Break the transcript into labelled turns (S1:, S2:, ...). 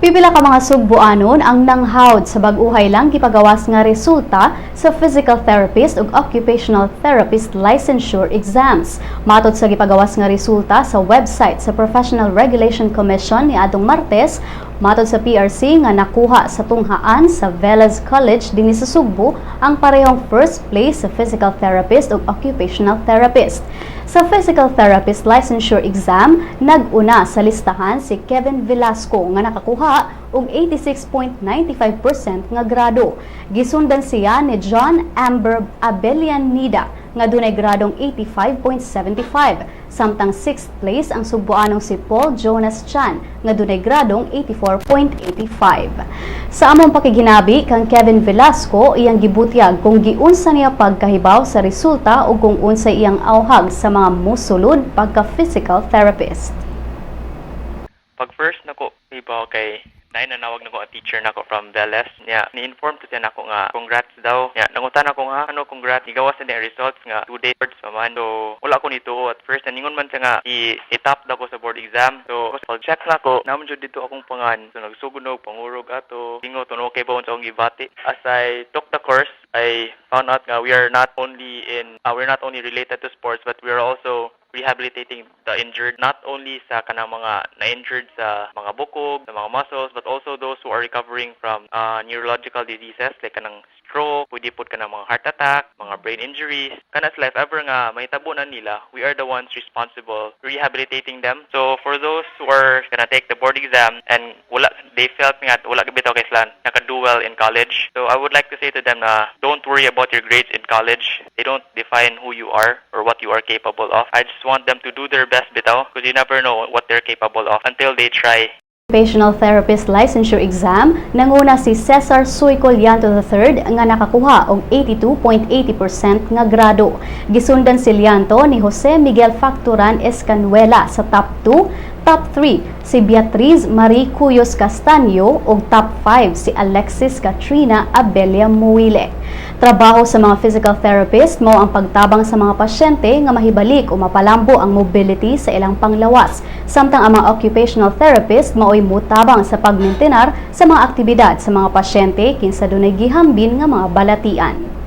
S1: Pipila ka mga sugbuanon ang nanghawd sa bag-uhay lang gipagawas nga resulta sa physical therapist ug occupational therapist licensure exams. Matod sa gipagawas nga resulta sa website sa Professional Regulation Commission ni adtong Martes, matod sa PRC nga nakuha sa tunghaan sa Velez College dinhi sa Sugbo ang parehong first place sa physical therapist ug occupational therapist. Sa physical therapist licensure exam, nag-una sa listahan si Kevin Velasco nga nakakuha og 86.95% nga grado. Gisundan siya ni John Amber Abelianida nga dunay gradong 85.75 samtang 6th place ang subuanong si Paul Jonas Chan nga dunay gradong 84.85. Sa among pakiginabi kang Kevin Velasco iyang gibutyag kung giunsa niya pagkahibaw sa resulta o kung unsa iyang awhag sa mga musulod pagka physical therapist.
S2: Pag first nako ibaw kay nay nanawag nako ang teacher nako from Veles niya ni-inform to siya nako nga congrats daw. Niya nangutan ako nga ano congrats igawas na yung results nga two days pa man. So wala ko nito. At first ningon man siya nga i-top daw ko sa board exam. So pag check na ko naman jud dito akong pangan. So nagsugunog pangurog ato tingo to no okay ba unsa akong gibati. As I took the course I found out nga we are not only in uh, we're not only related to sports but we are also rehabilitating the injured not only sa kanang mga na-injured sa mga bukog, sa mga muscles, but also those who are recovering from uh, neurological diseases like kanang stroke, pwede po kanang mga heart attack, mga brain injuries. Kana sila, if ever nga may tabo na nila, we are the ones responsible rehabilitating them. So for those who are gonna take the board exam and wala, they felt nga wala gabitaw kay sila nakadu well in college. So I would like to say to them na don't worry about your grades in college. They don't define who you are or what you are capable of. I just want them to do their best bitaw because you never know what they're capable of until they try.
S1: Occupational Therapist Licensure Exam, nanguna si Cesar Suicol Llanto III nga nakakuha og 82.80% nga grado. Gisundan si Llanto ni Jose Miguel Facturan Escanuela sa top 2, top 3 si Beatriz Marie Cuyos Castaño ug top 5 si Alexis Katrina Abelia Muile. Trabaho sa mga physical therapist mao ang pagtabang sa mga pasyente nga mahibalik o mapalambo ang mobility sa ilang panglawas. Samtang ang mga occupational therapist mao'y mutabang sa pagmintenar sa mga aktibidad sa mga pasyente kinsa dunay gihambin nga mga balatian.